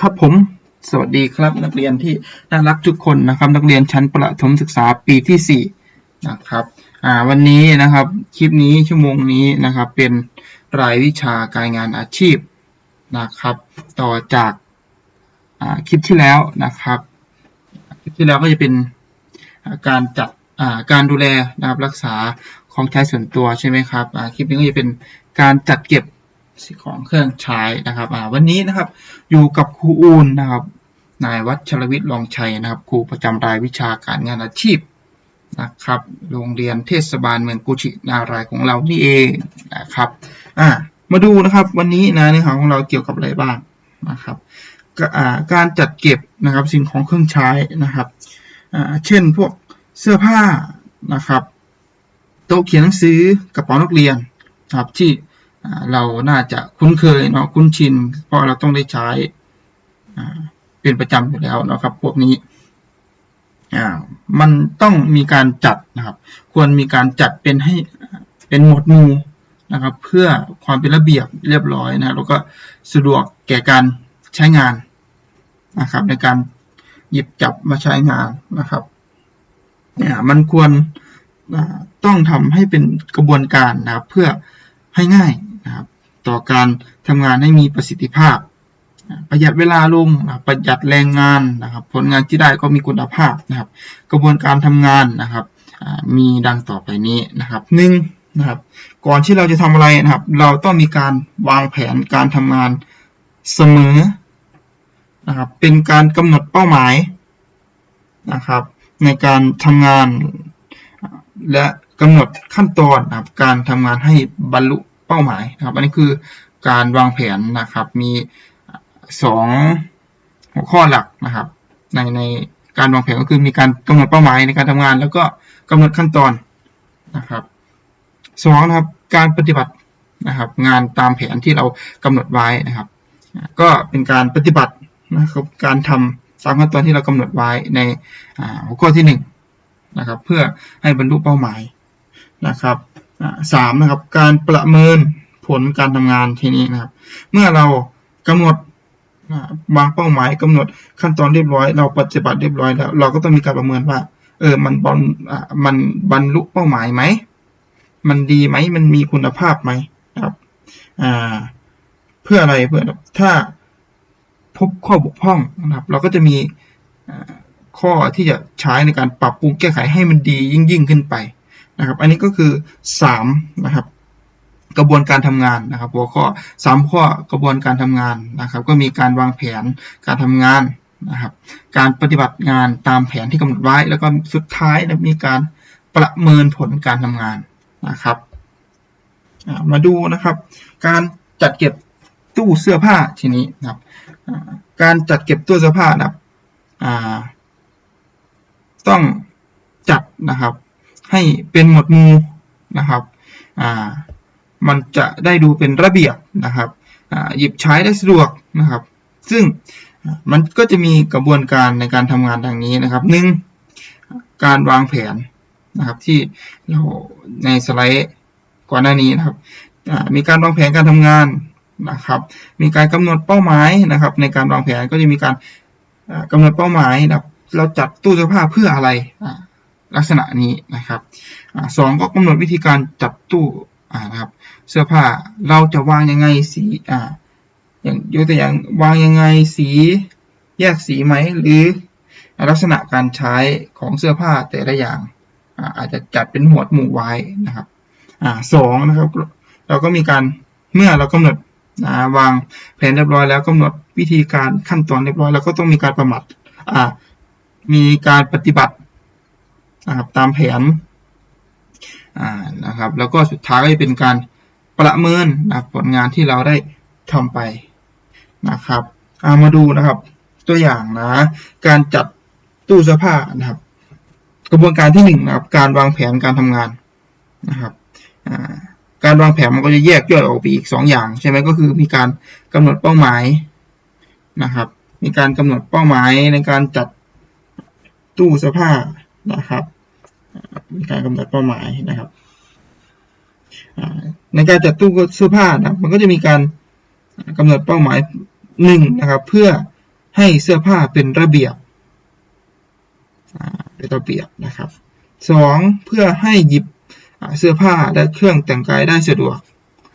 ครับผมสวัสดีครับ นักเรียนที่น่ารักทุกคนนะครับ นักเรียนชั้นประถมศึกษาปีที่สี่นะครับอ่าวันนี้นะครับคลิปนี้ชั่วโมงนี้นะครับ เป็นรายวิชาการงานอาชีพนะครับ ต่อจากอ่าคลิปที่แล้วนะครับคลิปที่แล้วก็จะเป็นการจัดอ่าการดูแลนะครับรักษาของใช้ส่วนตัวใช่ไหมครับอ่าคลิปนี้ก็จะเป็นการจัดเก็บ ของเครื่องใช้นะครับวันนี้นะครับอยู่กับครูอูนนะครับ นายวัชรวิทย์รองชัยนะครับ ครูประจำรายวิชาการงานอาชีพนะครับ โรงเรียนเทศบาลเมืองกุชินารายของเรานี่เองนะครับมาดูนะครับวันนี้นะเนื้อหาของเราเกี่ยวกับอะไรบ้างนะครับการจัดเก็บนะครับสิ่งของเครื่องใช้นะครับเช่นพวกเสื้อผ้านะครับ โต๊ะเขียนหนังสือกระเป๋านักเรียนครับที่ เราน่าจะคุ้นเคยเนาะคุ้นชิน เพราะเราต้องได้ใช้เป็นประจำอยู่แล้วนะครับ พวกนี้อ่ามันต้องมีการจัดนะครับ ควรมีการจัดเป็นให้เป็นหมวดหมู่นะครับ เพื่อความเป็นระเบียบเรียบร้อยนะแล้วก็สะดวกแก่การใช้งานนะครับ ในการหยิบจับมาใช้งานนะครับเนี่ยมันควรต้องทำให้เป็นกระบวนการนะครับ เพื่อให้ง่าย นะครับต่อการทำงานให้มีประสิทธิภาพ ประหยัดเวลาลงนะประหยัดแรงงานนะครับ ผลงานที่ได้ก็มีคุณภาพนะครับ กระบวนการทำงานนะครับมีดังต่อไปนี้นะครับหนึ่งนะครับ ก่อนที่เราจะทำอะไรนะครับ เราต้องมีการวางแผนการทำงานเสมอนะครับ เป็นการกำหนดเป้าหมายนะครับ ในการทำงานและกำหนดขั้นตอนนะครับการทำงานให้บรรลุ เป้าหมายนะครับ อันนี้คือการวางแผนนะครับ มีสองหัวข้อหลักนะครับ ในในการวางแผนก็คือมีการกำหนดเป้าหมายในการทำงาน แล้วก็กำหนดขั้นตอนนะครับสองนะครับการปฏิบัตินะครับ งานตามแผนที่เรากำหนดไว้นะครับ ก็เป็นการปฏิบัตินะครับการทำตามขั้นตอนที่เรากำหนดไว้ในหัวข้อที่หนึ่งนะครับ เพื่อให้บรรลุเป้าหมายนะครับ สามนะครับการประเมินผลการทำงานทีนี้นะครับ เมื่อเรากำหนดอ่าวางเป้าหมายกำหนดขั้นตอนเรียบร้อย เราปฏิบัติเรียบร้อยแล้ว เราก็ต้องมีการประเมินว่า เออมันบอลมันบรรลุเป้าหมายไหมมันดีไหมมันมีคุณภาพไหมนะครับอ่าเพื่ออะไรเพื่อถ้าพบข้อบกพร่องนะครับ เราก็จะมีข้อที่จะใช้ในการปรับปรุงแก้ไขให้มันดียิ่งยิ่งขึ้นไป นะครับ อันนี้ก็คือสามนะครับ กระบวนการทำงานนะครับ หัวข้อสามข้อกระบวนการทำงานนะครับ ก็มีการวางแผนการทำงานนะครับ การปฏิบัติงานตามแผนที่กำหนดไว้ แล้วก็สุดท้ายมีการประเมินผลการทำงานนะครับ มาดูนะครับ การจัดเก็บตู้เสื้อผ้าทีนี้นะครับการจัดเก็บตู้เสื้อผ้านะครับต้องจัดนะครับ ให้เป็นหมวดหมู่นะครับอ่ามันจะได้ดูเป็นระเบียบนะครับอ่าหยิบใช้ได้สะดวกนะครับ ซึ่งมันก็จะมีกระบวนการในการทำงานดังนี้นะครับหนึ่งการวางแผนนะครับที่เราในสไลด์ก่อนหน้านี้นะครับอ่ามีการวางแผนการทำงานนะครับมีการกำหนดเป้าหมายนะครับ ในการวางแผนก็จะมีการกำหนดเป้าหมายนะครับเราจัดตู้เสื้อผ้าเพื่ออะไรอ ลักษณะนี้นะครับอสองก็กำหนดวิธีการจัดตู้นะครับเสื้อผ้าเราจะวางยังไงสีอ่าอย่างยกตัวอย่างวางยังไงสีแยกสีไหมหรือลักษณะการใช้ของเสื้อผ้าแต่ละอย่างอาจจะจัดเป็นหมวดหมู่ไว้นะครับอสองนะครับเราก็มีการเมื่อเรากำหนดนะวางแผนเรียบร้อยแล้วกำหนดวิธีการขั้นตอนเรียบร้อย แล้วก็ต้องมีการประมัดมีการปฏิบัติ นะครับตามแผนนะครับ แล้วก็สุดท้ายก็จะเป็นการประเมินนะผลงานที่เราได้ทำไปนะครับอามาดูนะครับ ตัวอย่างนะ การจัดตู้เสื้อผ้านะครับ กระบวนการที่หนึ่งนะครับ การวางแผนการทำงานนะครับการวางแผนมันก็จะแยกย่อยออกไปอีกสองอย่าง ใช่ไหมก็คือมีการกำหนดเป้าหมายนะครับ มีการกำหนดเป้าหมายในการจัดตู้เสื้อผ้า นะครับมีการกำหนดเป้าหมายนะครับในการจัดตู้เสื้อผ้านะมันก็จะมีการกำหนดเป้าหมายหนึ่งนะครับ เพื่อให้เสื้อผ้าเป็นระเบียบเป็นระเบียบนะครับสองเพื่อให้หยิบเสื้อผ้าและเครื่องแต่งกายได้สะดวก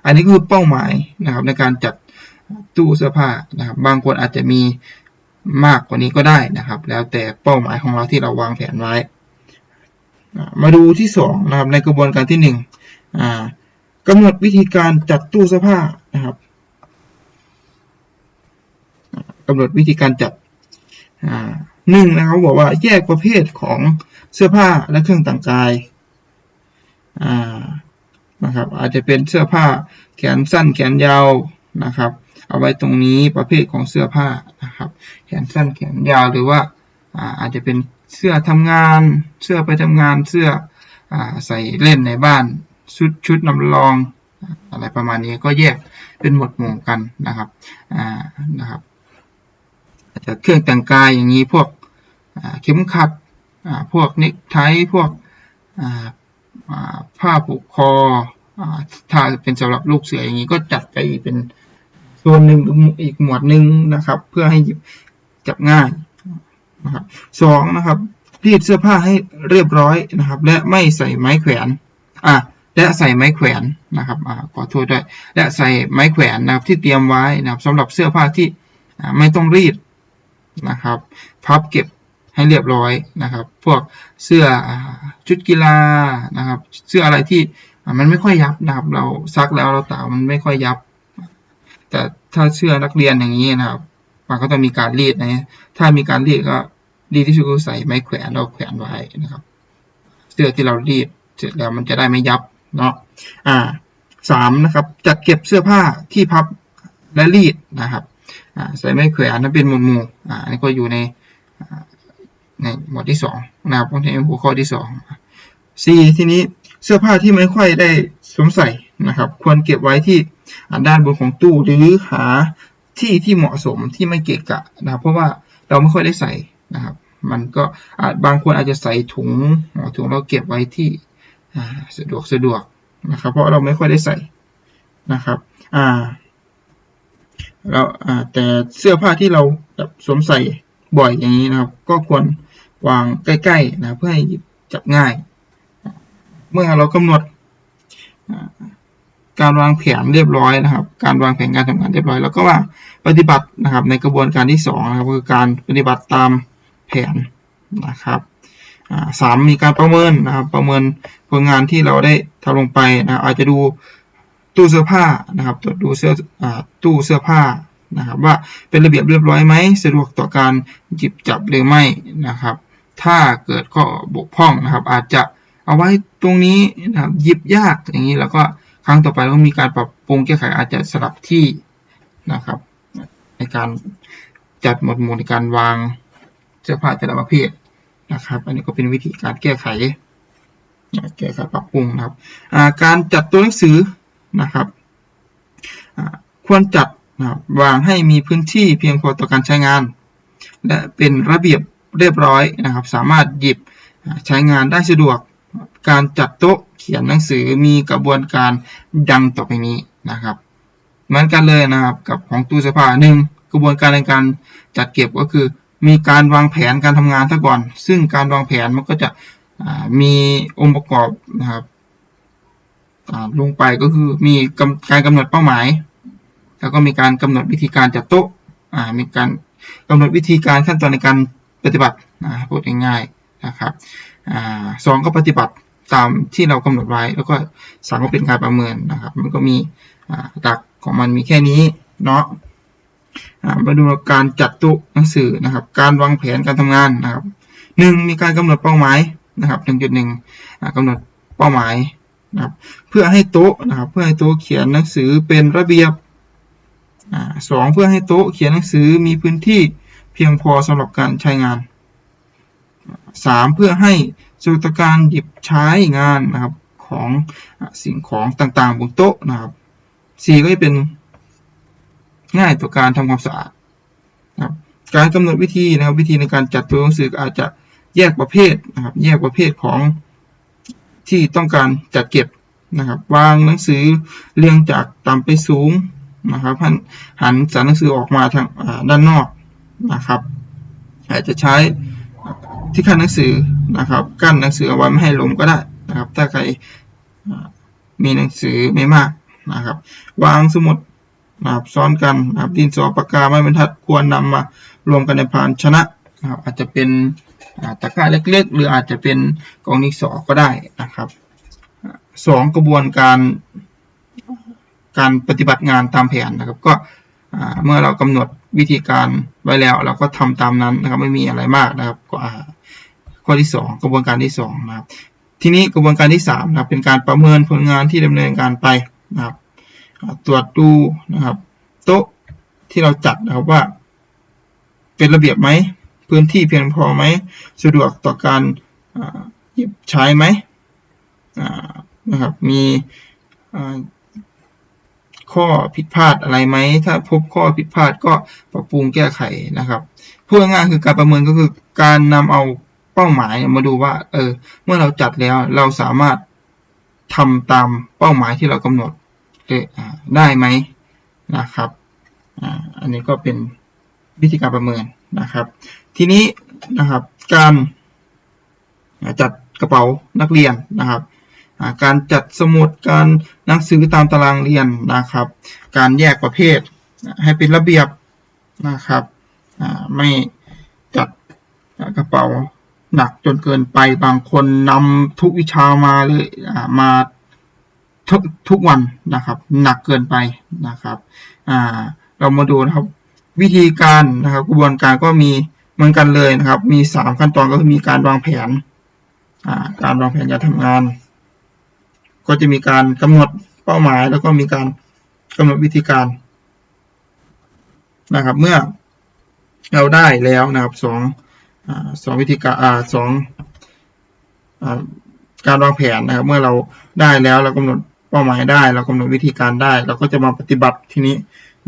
อันนี้คือเป้าหมายนะครับ ในการจัดตู้เสื้อผ้านะครับ บางคนอาจจะมีมากกว่านี้ก็ได้นะครับ แล้วแต่เป้าหมายของเราที่เราวางแผนไว้ มาดูที่สองนะครับในกระบวนการที่หนึ่งอ่ากำหนดวิธีการจัดตู้เสื้อผ้านะครับอ่ากำหนดวิธีการจัดหนึ่งนะครับบอกว่าแยกประเภทของเสื้อผ้าและเครื่องแต่งกายนะครับอาจจะเป็นเสื้อผ้าแขนสั้นแขนยาวนะครับ เอาไว้ตรงนี้ประเภทของเสื้อผ้านะครับ แขนสั้นแขนยาวหรือว่าอาจจะเป็น เสื้อทำงาน เสื้อไปทำงาน เสื้ออใส่เล่นในบ้าน ชุดชุดนำรอง อะไรประมาณนี้ก็แยกเป็นหมวดหมู่กันนะครับนะครับอาจจะเครื่องแต่งกายอย่างนี้พวกเข็มขัดพวกเนคไทพวกผ้าผูกคออ่าถ้าเป็นสำหรับลูกเสืออย่างนี้ก็จัดไปเป็นส่วนหนึ่งหรืออีกหมวดหนึ่งนะครับ เพื่อให้หยิบจับง่าย นะครับสองนะครับ รีดเสื้อผ้าให้เรียบร้อยนะครับ และไม่ใส่ไม้แขวนอะและใส่ไม้แขวนนะครับอ่าขอโทษด้วยและใส่ไม้แขวนนะครับที่เตรียมไว้นะครับสำหรับเสื้อผ้าที่ไม่ต้องรีดนะครับ พับเก็บให้เรียบร้อยนะครับ พวกเสื้อชุดกีฬานะครับ เสื้ออะไรที่มันไม่ค่อยยับนะครับ เราซักแล้วเราตากมันไม่ค่อยยับ แต่ถ้าเสื้อนักเรียนอย่างนี้นะครับ มันก็ต้องมีการรีดนะถ้ามีการรีดก็ ดีที่สุดก็ใส่ไม้แขวนเราแขวนไว้นะครับ เสื้อที่เรารีดเสร็จแล้วมันจะได้ไม่ยับเนาะอ่าสามนะครับจัดเก็บเสื้อผ้าที่พับและรีดนะครับอ่าใส่ไม้แขวนนั้นเป็นหมวดหมู่อ่านนี้ก็อยู่ในในหมวดที่สองนะครับในหัวข้อที่สองสี่ทีนี้เสื้อผ้าที่ไม่ค่อยได้สวมใส่นะครับ ควรเก็บไว้ที่อ่าด้านบนของตู้หรือหาที่ที่เหมาะสมที่ไม่เกะกะนะเพราะว่าเราไม่ค่อยได้ใส่ นะครับ มันก็อาจบางคนอาจจะใส่ถุงถุงเราเก็บไว้ที่สะดวกสะดวกนะครับ เพราะเราไม่ค่อยได้ใส่นะครับอ่าเราแต่เสื้อผ้าที่เราแบบสวมใส่บ่อยอย่างนี้นะครับ ก็ควรวางใกล้ๆนะเพื่อให้หยิบจับง่าย เมื่อเรากำหนดการวางแผนเรียบร้อยนะครับ การวางแผนการทำงานเรียบร้อย แล้วก็ว่าปฏิบัตินะครับในกระบวนการที่สองนะครับคือการปฏิบัติตาม แผนนะครับสามมีการประเมินนะครับประเมินผลงานที่เราได้ทำลงไปนะอาจจะดูตู้เสื้อผ้านะครับตรวจดูเสื้อตู้เสื้อผ้านะครับว่าเป็นระเบียบเรียบร้อยไหมสะดวกต่อการหยิบจับหรือไม่นะครับ ถ้าเกิดข้อบกพร่องนะครับ อาจจะเอาไว้ตรงนี้นะครับหยิบยากอย่างนี้แล้วก็ครั้งต่อไปก็มีการปรับปรุงแก้ไขอาจจะสลับที่นะครับ ในการจัดหมวดหมู่ในการวาง เสื้อผ้าแต่ละประเภทนะครับ อันนี้ก็เป็นวิธีการแก้ไขแก้ไขปรับปรุงนะครับการจัดตัวหนังสือนะครับควรจัดนะครับวางให้มีพื้นที่เพียงพอต่อการใช้งาน และเป็นระเบียบเรียบร้อยนะครับ สามารถหยิบใช้งานได้สะดวก การจัดโต๊ะเขียนหนังสือมีกระบวนการดังต่อไปนี้นะครับเหมือนกันเลยนะครับกับของตู้เสื้อผ้าหนึ่งกระบวนการในการจัดเก็บก็คือ มีการวางแผนการทำงานซะก่อน ซึ่งการวางแผนมันก็จะมีองค์ประกอบนะครับลงไปก็คือมีการกำหนดเป้าหมาย แล้วก็มีการกำหนดวิธีการจัดโต๊ะมีการกำหนดวิธีการขั้นตอนในการปฏิบัติพูดง่ายๆนะครับอสองก็ปฏิบัติตามที่เรากำหนดไว้ แล้วก็สามก็เป็นการประเมินนะครับ มันก็มีหลักของมันมีแค่นี้เนาะ มาดูการจัดโต๊ะหนังสือนะครับ การวางแผนการทำงานนะครับหนึ่งมีการกำหนดเป้าหมายนะครับหนึ่งจุดหนึ่งกำหนดเป้าหมายนะครับ เพื่อให้โต๊ะนะครับ เพื่อให้โต๊ะเขียนหนังสือเป็นระเบียบสองเพื่อให้โต๊ะเขียนหนังสือมีพื้นที่เพียงพอสำหรับการใช้งานสามเพื่อให้สะดวกต่อการหยิบใช้งานนะครับของสิ่งของต่างๆบนโต๊ะนะครับสี่ก็จะเป็น ง่ายต่อการทำความสะอาดนะครับการกำหนดวิธีนะครับวิธีในการจัดตัวหนังสืออาจจะแยกประเภทนะครับแยกประเภทของที่ต้องการจัดเก็บนะครับ วางหนังสือเรียงจากต่ำไปสูงนะครับหันหันสารหนังสือออกมาทางด้านนอกนะครับ อาจจะใช้ที่ขั้นหนังสือนะครับ กั้นหนังสือเอาไว้ไม่ให้ลมก็ได้นะครับ ถ้าใครมีหนังสือไม่มากนะครับ วางสมุด นะครับซ้อนกันนะครับดินสอปากกาไม้บรรทัดควรนำมารวมกันในภาชนะนะครับอาจจะเป็นตะกร้าเล็กๆ หรืออาจจะเป็นกองดิสอก็ได้นะครับสองกระบวนการการปฏิบัติงานตามแผนนะครับ ก็เมื่อเรากำหนดวิธีการไว้แล้ว เราก็ทำตามนั้นนะครับไม่มีอะไรมากนะครับก็ข้อที่ 2 กระบวนการที่2นะครับทีนี้กระบวนการที่3นะครับเป็นการประเมินผลงานที่ดำเนินการไปนะครับ ตรวจดูนะครับ โต๊ะที่เราจัดนะครับว่า เป็นระเบียบไหม พื้นที่เพียงพอไหม สะดวกต่อการหยิบใช้ไหมนะครับ มีข้อผิดพลาดอะไรไหม ถ้าพบข้อผิดพลาดก็ปรับปรุงแก้ไขนะครับพูดง่ายๆคือการประเมินก็คือการนำเอาเป้าหมายมาดูว่า เออ เมื่อเราจัดแล้วเราสามารถทำตามเป้าหมายที่เรากำหนด ได้ไหมนะครับอันนี้ก็เป็นวิธีการประเมินนะครับ ทีนี้นะครับการจัดกระเป๋านักเรียนนะครับ การจัดสมุดการหนังสือตามตารางเรียนนะครับ การแยกประเภทให้เป็นระเบียบนะครับไม่จัดกระเป๋าหนักจนเกินไปบางคนนำทุกวิชามาเลยมา ทุกทุกวันนะครับหนักเกินไปนะครับอ่าเรามาดูนะครับวิธีการนะครับกระบวนการก็มีเหมือนกันเลยนะครับ มี 3 ขั้นตอนก็คือมีการวางแผนอ่าการวางแผนการทำงาน ก็จะมีการกำหนดเป้าหมาย แล้วก็มีการกำหนดวิธีการนะครับ เมื่อเราได้แล้วนะครับสองอาสองวิธีการอ่าสองอาการวางแผนนะครับ เมื่อเราได้แล้วเรากำหนด ป้าหมายได้ เรากำหนดวิธีการได้ เราก็จะมาปฏิบัติทีนี้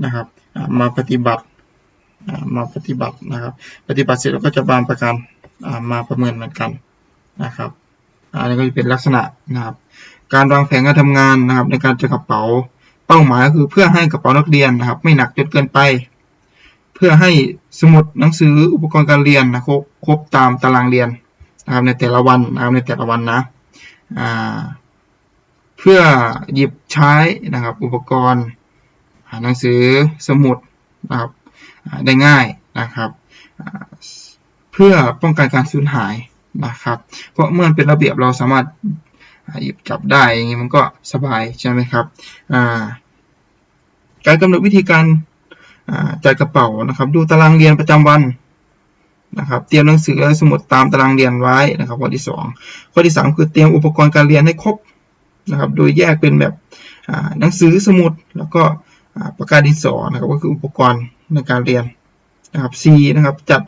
นะครับมาปฏิบัติมาปฏิบัตินะครับ ปฏิบัติเสร็จเราก็จะบางประการมาประเมินเหมือนกันนะครับอันนี้ก็จะเป็นลักษณะนะครับ การวางแผนการทำงานนะครับ ในการจัดกระเป๋าเป้าหมายก็คือเพื่อให้กระเป๋านักเรียนนะครับ ไม่หนักจนเกินไป เพื่อให้สมุดหนังสืออุปกรณ์การเรียนนะครบครบตามตารางเรียนนะครับในแต่ละวันนะครับในแต่ละวันนะอ่า เพื่อหยิบใช้นะครับอุปกรณ์หนังสือสมุดนะครับได้ง่ายนะครับเพื่อป้องกันการสูญหายนะครับ เพราะเมื่อเป็นระเบียบเราสามารถหยิบจับได้อย่างนี้มันก็สบายใช่ไหมครับการกำหนดวิธีการจัดกระเป๋านะครับ ดูตารางเรียนประจำวันนะครับ เตรียมหนังสือและสมุดตามตารางเรียนไว้นะครับ ข้อที่ 2 ข้อที่ 3 คือเตรียมอุปกรณ์การเรียนให้ครบ นะครับ โดยแยกเป็นแบบหนังสือสมุดแล้วก็ปากกาดินสอนะครับก็คืออุปกรณ์ในการเรียนนะครับ C นะครับจัด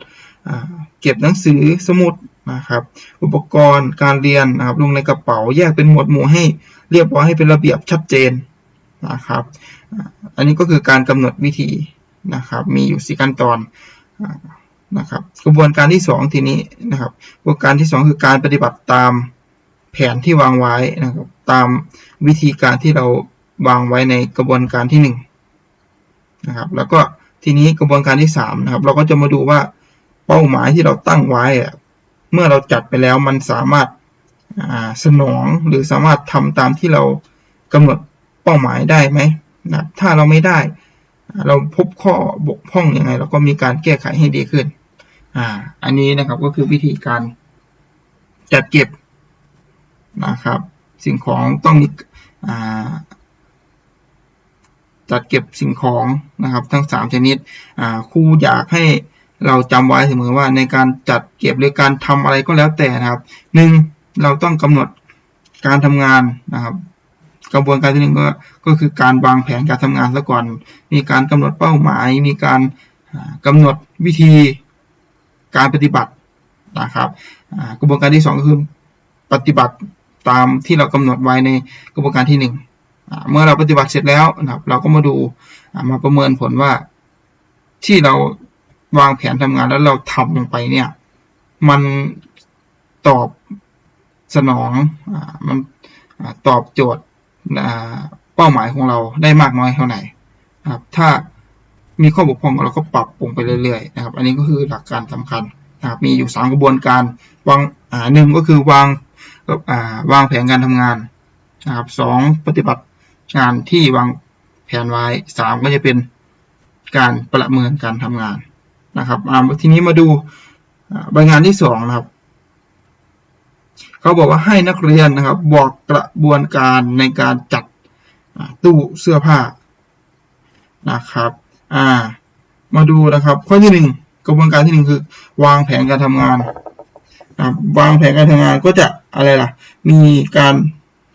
เก็บหนังสือสมุดนะครับอุปกรณ์การเรียนนะครับลงในกระเป๋าแยกเป็นหมวดหมู่ให้เรียบร้อยให้เป็นระเบียบชัดเจนนะครับอันนี้ก็คือการกำหนดวิธีนะครับมีอยู่สี่ขั้นตอนนะครับกระบวนการที่ 2 ทีนี้นะครับกระบวนการที่ 2 คือการปฏิบัติตามแผนที่วางไว้นะครับ ตามวิธีการที่เราวางไว้ในกระบวนการที่1นะครับ แล้วก็ทีนี้กระบวนการที่3นะครับ เราก็จะมาดูว่าเป้าหมายที่เราตั้งไว้ เมื่อเราจัดไปแล้วมันสามารถสนองหรือสามารถทำตามที่เรากำหนดเป้าหมายได้ไหมนะถ้าเราไม่ได้ เราพบข้อบกพร่องอยังไง เราก็มีการแก้ไขให้ดีขึ้นอ่าอันนี้นะครับก็คือวิธีการจัดเก็บนะครับ สิ่งของต้องมีอ่าจัดเก็บสิ่งของนะครับ ทั้ง 3 ชนิดครูอยากให้เราจำไว้เสมอว่าในการจัดเก็บหรือการทำอะไรก็แล้วแต่นะครับหนึ่งเราต้องกำหนดการทำงานนะครับ กระบวนการที่หนึ่งก็ก็คือการวางแผนการทำงานซะก่อน มีการกำหนดเป้าหมาย มีการกำหนดวิธีการปฏิบัตินะครับกระบวนการที่ 2 ก็คือปฏิบัติ ตามที่เรากำหนดไว้ในกระบวนการที่ 1 เมื่อเราปฏิบัติเสร็จแล้วนะครับเราก็มาดูมาประเมินผลว่าที่เราวางแผนทำงานแล้วเราทำลงไปเนี่ย มันตอบสนองอมันตอบโจทย์เป้าหมายของเราได้มากน้อยเท่าไหร่ครับถ้ามีข้อบกพร่องเราก็ปรับปรุงไปเรื่อยๆนะครับ อันนี้ก็คือหลักการสำคัญนะครับมีอยู่สามกระบวนการวางหนึ่งก็คือวาง อ่าวางแผนการทำงานนะครับสองปฏิบัติงานที่วางแผนไว้สามก็จะเป็นการประเมินการทำงานนะครับทีนี้มาดูอ่าใบงานที่สองนะครับเขาบอกว่าให้นักเรียนนะครับ บอกกระบวนการในการจัดตู้เสื้อผ้านะครับอ่ามาดูนะครับ ข้อที่หนึ่งกระบวนการที่หนึ่งคือ วางแผนการทำงานนะวางแผนการทำงานก็จะ อะไรล่ะ มีการ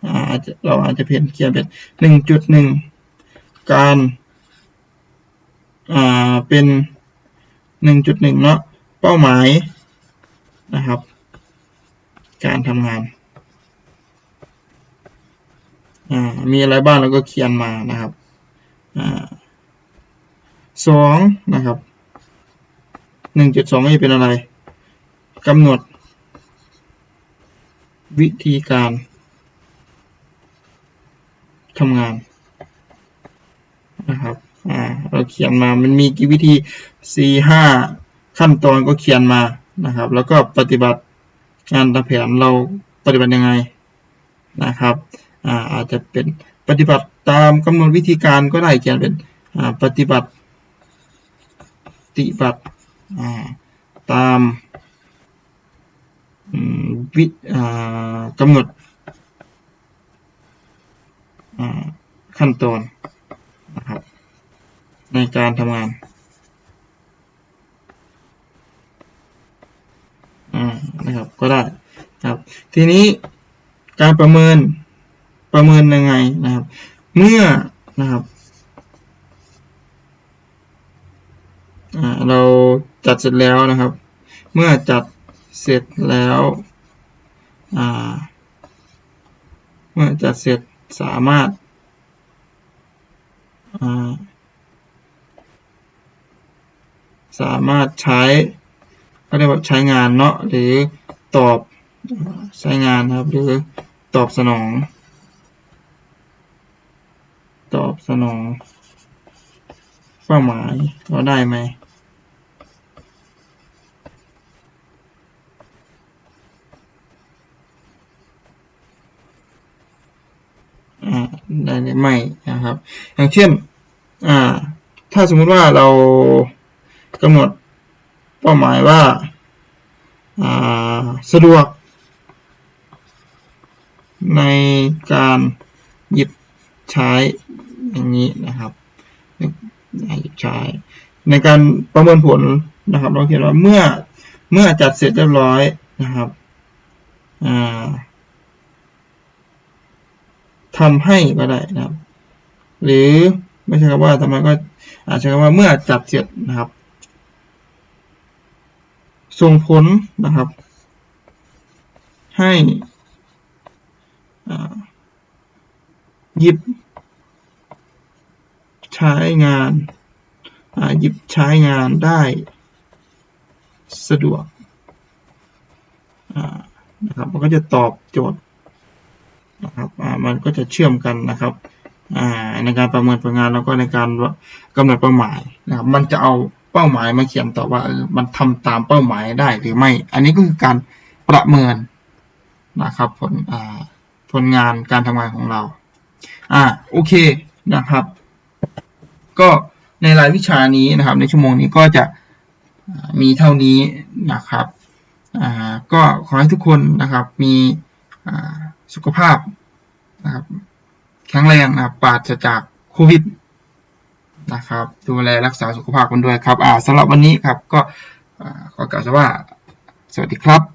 อาอาจจะเราอาจจะเพียนเขียนเป็นหนึ่งจุดหนึ่งการอ่าเป็นหนึ่งจุดหนึ่งเนาะเป้าหมายนะครับ การทำงานอ่ามีอะไรบ้างเราก็เขียนมานะครับอ่าสองนะครับหนึ่งจุดสองก็จะเป็นอะไรกำหนด วิธีการทำงานนะครับ อ่า เราเขียนมา มันมีกี่วิธีสี่ห้าขั้นตอนก็เขียนมานะครับ แล้วก็ปฏิบัติงานตามแผนเราปฏิบัติยังไงนะครับ อ่า อาจจะเป็นปฏิบัติตามกำหนดวิธีการก็ได้เขียนเป็น อ่า ปฏิบัติปฏิบัติ อ่า ตาม วิกำหนดขั้นตอนนะครับในการทำงานนะครับก็ได้ครับทีนี้การประเมินประเมินยังไงนะครับ เมื่อนะครับเราจัดเสร็จแล้วนะครับ เมื่อจัด เสร็จแล้วเมื่อจัดเสร็จสามารถสามารถใช้เขาเรียกว่าใช้งานเนาะหรือตอบใช้งานครับหรือตอบสนอง ตอบสนอง เป้าหมายเราได้ไหมอ่า ได้หรือไม่นะครับ อย่างเช่นถ้าสมมุติว่าเรากำหนดเป้าหมายว่าอ่าสะดวก ในการหยิบใช้อย่างนี้นะครับหยิบใช้ในการประเมินผลนะครับ เราเขียนว่าเมื่อเมื่อจัดเสร็จเรียบร้อยนะครับ อ่า ทำให้ก็ได้นะครับ หรือไม่ใช่คำว่าทำไมก็อาจจะใช้คำว่าเมื่อจัดเสร็จนะครับ ส่งผลนะครับ ให้หยิบ ใช้งานหยิบใช้งานได้ สะดวกนะครับมันก็จะตอบโจทย์ นะครับมันก็จะเชื่อมกันนะครับในการประเมินผลงานแล้วก็ในการกำหนดเป้าหมายนะครับมันจะเอาเป้าหมายมาเขียนต่อว่ามันทำตามเป้าหมายได้หรือไม่ อันนี้ก็คือการประเมินนะครับผลผลงานการทำงานของเราอ่าโอเคนะครับ ก็ในรายวิชานี้นะครับ ในชั่วโมงนี้ก็จะมีเท่านี้นะครับ อ่า ก็ขอให้ทุกคนนะครับ มี อ่า สุขภาพนะครับแข็งแรงนะปราศจากโควิดนะครับ ดูแลรักษาสุขภาพกันด้วยครับอ่าสำหรับวันนี้ครับก็อขอกล่าวว่า สวัสดีครับ